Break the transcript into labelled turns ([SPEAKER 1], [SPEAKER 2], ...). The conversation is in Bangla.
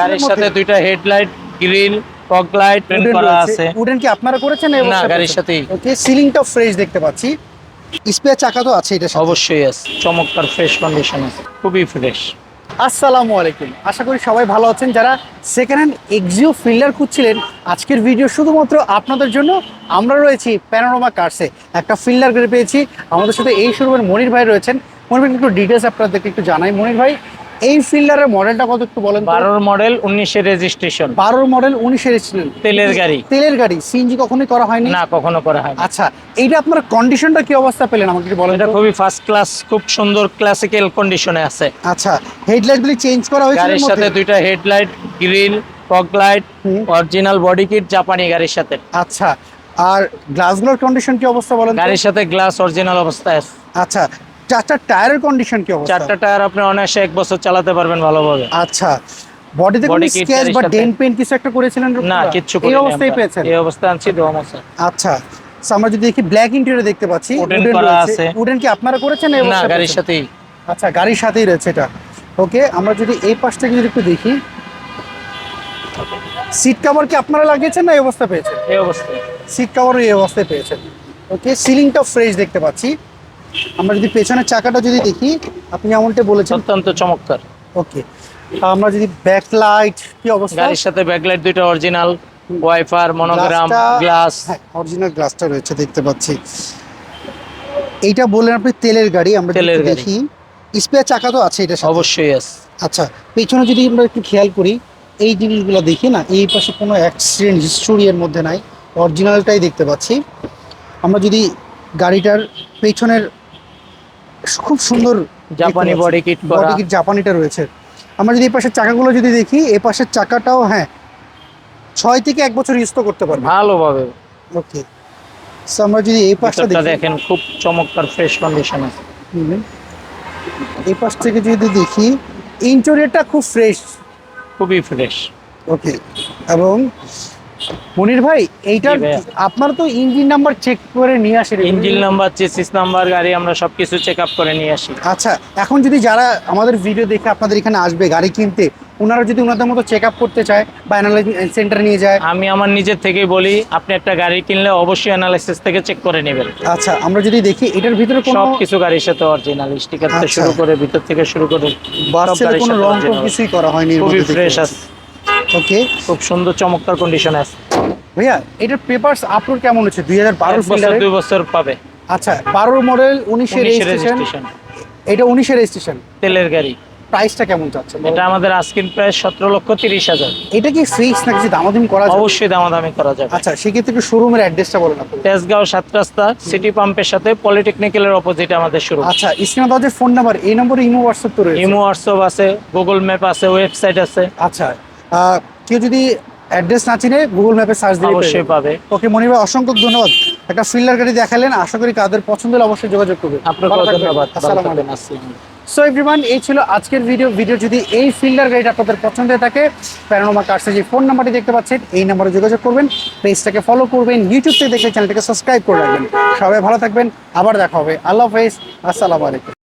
[SPEAKER 1] গাড়ির সাথে দুইটা headlight grill fog light print করা আছে।
[SPEAKER 2] উডেন কি আপনারা করেছেন না
[SPEAKER 1] গাড়ির? সাথেই।
[SPEAKER 2] ওকে সিলিংটাও ফ্রেশ দেখতে পাচ্ছি। স্পেয়ার চাকা তো আছে এটা
[SPEAKER 1] অবশ্যই আছে। চমৎকার ফ্রেশ কন্ডিশন আছে। খুবই ফ্রেশ
[SPEAKER 2] আসসালামু আলাইকুম। আশা করি সবাই ভালো আছেন। যারা সেকেন্ড হ্যান্ড এক্সিও ফিল্ডার খুঁজছিলেন আজকের ভিডিও শুধুমাত্র আপনাদের জন্য আমরা রয়েছি প্যানোরামা কার্সে একটা ফিল্ডার গাড়ি পেয়েছি। আমাদের সাথে এই শোরুমের মনির ভাই রয়েছেন। মনির ভাই একটু ডিটেলস আপনাদেরকে একটু জানাই। মনির ভাই এই ফিল্ডারের মডেলটা কত একটু বলেন
[SPEAKER 1] বারোর মডেল উনিশের রেজিস্ট্রেশন
[SPEAKER 2] বারোর মডেল উনিশের
[SPEAKER 1] তেলের গাড়ি।
[SPEAKER 2] তেলের গাড়ি। সিএনজি কখনোই করা হয়নি?
[SPEAKER 1] না কখনো করা হয়
[SPEAKER 2] আচ্ছা এইটা আপনার কন্ডিশনটা কি অবস্থা পেলেন? আমাকে একটু বলেন
[SPEAKER 1] এটা খুবই ফার্স্ট ক্লাস খুব সুন্দর ক্লাসিক্যাল কন্ডিশনে আছে।
[SPEAKER 2] আচ্ছা হেডলাইট গুলি চেঞ্জ করা হয়েছে
[SPEAKER 1] গাড়ির সাথে দুইটা headlight grill fog light original body kit জাপানি গাড়ির সাথে।
[SPEAKER 2] আচ্ছা আর গ্লাসগুলোর কন্ডিশন কি অবস্থা বলেন?
[SPEAKER 1] গাড়ির সাথে গ্লাস অরিজিনাল অবস্থায় আছে।
[SPEAKER 2] আচ্ছা চারটা টায়ারের কন্ডিশন কি অবস্থা?
[SPEAKER 1] চারটা টায়ার আপনি অনায়াসে এক বছর চালাতে পারবেন ভালোভাবে।
[SPEAKER 2] আচ্ছা বডিতে কোনো
[SPEAKER 1] গাড়ির
[SPEAKER 2] বা ডেন্ট পেন্ট কিছু একটা করেছিলেন
[SPEAKER 1] না
[SPEAKER 2] রূপকথা?
[SPEAKER 1] কিচ্ছু
[SPEAKER 2] এই অবস্থায় পেয়েছেন?
[SPEAKER 1] এই অবস্থায় আনছি দোয়াম আছে
[SPEAKER 2] আচ্ছা আমরা যদি দেখি ব্ল্যাক ইন্টেরিয়র দেখতে পাচ্ছি উডেন
[SPEAKER 1] আছে।
[SPEAKER 2] Wooden কি আপনারা করেছেন? এই
[SPEAKER 1] না গাড়ির সাথেই।
[SPEAKER 2] আচ্ছা গাড়ির সাথেই রয়েছে এটা। ওকে আমরা যদি এই পাশ থেকে যদি একটু দেখি। সিট কভার কি আপনারা লাগিয়েছেন না এই অবস্থা পেয়েছেন?
[SPEAKER 1] এই অবস্থায়।
[SPEAKER 2] সিট কভার এই অবস্থায় পেয়েছেন। ওকে সিলিংটা ফ্রেশ দেখতে পাচ্ছি। আমরা যদি পেছনের চাকাটা যদি দেখি আপনি যেমনটা বলেছেন।
[SPEAKER 1] অত্যন্ত চমৎকার।
[SPEAKER 2] ওকে। আমরা যদি ব্যাক লাইট কি অবস্থা?
[SPEAKER 1] গাড়ির সাথে ব্যাকলাইট দুইটা অরিজিনাল ওয়াইফার মনোগ্রাম গ্লাস।
[SPEAKER 2] হ্যাঁ অরিজিনাল গ্লাসটা রয়েছে দেখতে পাচ্ছি। এইটা বললেন আপনি তেলের গাড়ি আমরা
[SPEAKER 1] তেলের।
[SPEAKER 2] দেখি। স্পেয়ার চাকা তো আছে এটা
[SPEAKER 1] অবশ্যই আছে
[SPEAKER 2] আচ্ছা পেছনে যদি আমরা একটু খেয়াল করি এই জিনিসগুলো দেখি না এই পাশে কোনো অ্যাক্সিডেন্ট হিস্টোরি এর মধ্যে নাই অরিজিনালটাই দেখতে পাচ্ছি। আমরা যদি গাড়িটার পেছনের খুব সুন্দর
[SPEAKER 1] জাপানি বডি কিট করা।
[SPEAKER 2] বডি কিট জাপানিটা রয়েছে। আমরা যদি এই পাশের চাকাগুলো যদি দেখি এই পাশের চাকাটাও হ্যাঁ ছয় থেকে এক বছর ইউজ তো করতে পারবে।
[SPEAKER 1] ভালোভাবে।
[SPEAKER 2] ওকে সো আমরা যদি এই পাশটা দেখি
[SPEAKER 1] দেখেন খুব চমৎকার ফ্রেশ কন্ডিশন আছে।
[SPEAKER 2] এই পাশ থেকে যদি দেখি ইন্টেরিয়রটা খুব ফ্রেশ
[SPEAKER 1] খুবই ফ্রেশ
[SPEAKER 2] ওকে এবং মনির ভাই
[SPEAKER 1] ভাইয়া।
[SPEAKER 2] আপনার তো ইঞ্জিন নাম্বার চেক করে নিয়ে আসেন
[SPEAKER 1] ইঞ্জিন নাম্বার চেসিস নাম্বার গাড়ি আমরা সবকিছু চেক আপ করে নিয়ে আসি
[SPEAKER 2] আচ্ছা এখন যদি যারা আমাদের ভিডিও দেখে আপনাদের এখানে আসবে গাড়ি কিনতে ওনারা যদি ওনাদের মতো চেক আপ করতে চায় বা অ্যানালাইজ সেন্টারে নিয়ে যায়
[SPEAKER 1] আমি আমার নিজের থেকেই বলি আপনি একটা গাড়ি কিনলে অবশ্যই অ্যানালাইসিস থেকে চেক করে নেবেন
[SPEAKER 2] আচ্ছা আমরা যদি দেখি এটার ভিতরে কোনো
[SPEAKER 1] সব কিছু গাড়ির সাথে অরিজিনাল স্টিকার থেকে
[SPEAKER 2] আচ্ছা।
[SPEAKER 1] শুরু করে ভিতর থেকে শুরু করে
[SPEAKER 2] বাসের কোনো রং কিছুই করা হয়নি
[SPEAKER 1] খুবই ফ্রেশ আছে।
[SPEAKER 2] ওকে।
[SPEAKER 1] খুব সুন্দর চমৎকার কন্ডিশন আছে।
[SPEAKER 2] ভাইয়া এটার পেপারস আপলোড কেমন হচ্ছে দুই হাজার বারো
[SPEAKER 1] দুই বছর পাবে।
[SPEAKER 2] আচ্ছা বারোর মডেল উনিশের রেজিস্ট্রেশন এটা উনিশের রেজিস্ট্রেশন
[SPEAKER 1] তেলের গাড়ি।
[SPEAKER 2] প্রাইসটা কেমন চাচ্ছে?
[SPEAKER 1] এটা আমাদের আজকিন প্রায় সতেরো লক্ষ তিরিশ হাজার।
[SPEAKER 2] এটা কি ফিক্স নাকি দামাদামি করা যাবে?
[SPEAKER 1] অবশ্যই দামাদামি করা যাবে।
[SPEAKER 2] আচ্ছা সেক্ষেত্রে একটু শোরুমের অ্যাড্রেসটা বলেন আপনি।
[SPEAKER 1] তেজগাঁও সাত রাস্তা সিটি পাম্পের সাথে পলিটেকনিক্যালের অপোজিটে আমাদের শুরু
[SPEAKER 2] আচ্ছা দেওয়া যে ফোন নাম্বার এই নম্বরে ইমো হোয়াটসঅ্যাপ তো রয়েছে।
[SPEAKER 1] ইমো হোয়াটসঅ্যাপ আছে গুগল ম্যাপ আছে ওয়েবসাইট আছে।
[SPEAKER 2] আচ্ছা কেউ যদি অ্যাড্রেস না চিনে গুগল ম্যাপে সার্চ দিয়ে
[SPEAKER 1] অবশ্যই পাবে।
[SPEAKER 2] ওকে মনির ভাই অসংখ্য ধন্যবাদ। একটা ফিল্ডার গাড়ি দেখালেন আশা করি কাদের পছন্দ হলে অবশ্যই যোগাযোগ করবে
[SPEAKER 1] আপনাকে ধন্যবাদ আসসালামু আলাইকুম।
[SPEAKER 2] সো এভরিওয়ান এই ছিল আজকের ভিডিও ভিডিও যদি এই ফিল্ডার গাড়িটা আপনাদের পছন্দ হয়ে থাকে প্যারানোমা কার্সে যে ফোন নাম্বারটি দেখতে পাচ্ছেন এই নাম্বারে যোগাযোগ করবেন। পেজটাকে ফলো করবেন ইউটিউব থেকে দেখলে চ্যানেলটাকে সাবস্ক্রাইব করে রাখবেন। সবাই ভালো থাকবেন আবার দেখা হবে। আল্লাহ হাফেজ। আসসালামু আলাইকুম।